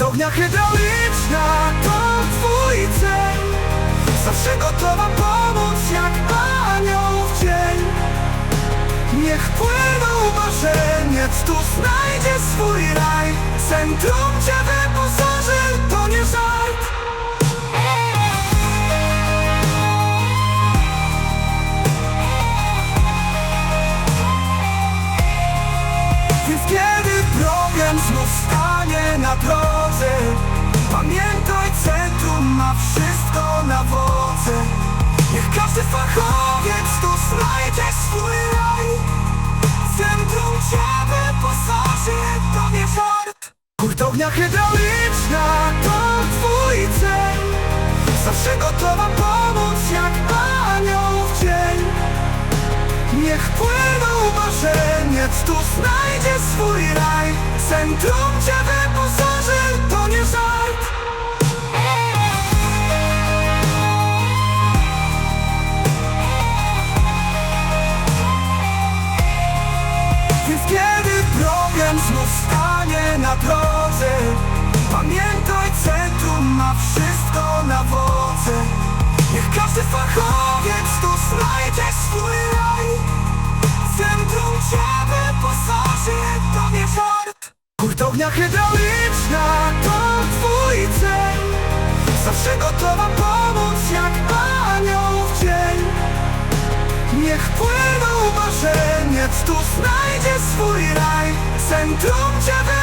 Hurtownia hydrauliczna to twój cel. Zawsze gotowa pomóc jak anioł w dzień. Niech płyną marzeniec, tu znajdzie swój raj. Centrum cię wyposaży, to nie żart. Więc Hurtownia hydrauliczna to twój cel. Zawsze gotowa pomóc jak anioł w dzień. Niech płyną marzeniec, tu znajdzie swój raj. Centrum cię wyposaży, to nie żart. Więc kiedy problem znów stanie na drodze Cię wyposaży, to Hurtownia hydrauliczna to twój cel. Zawsze gotowa pomóc jak anioł w dzień. Niech płyną marzeniec, tu znajdzie swój raj. Centrum wyposaży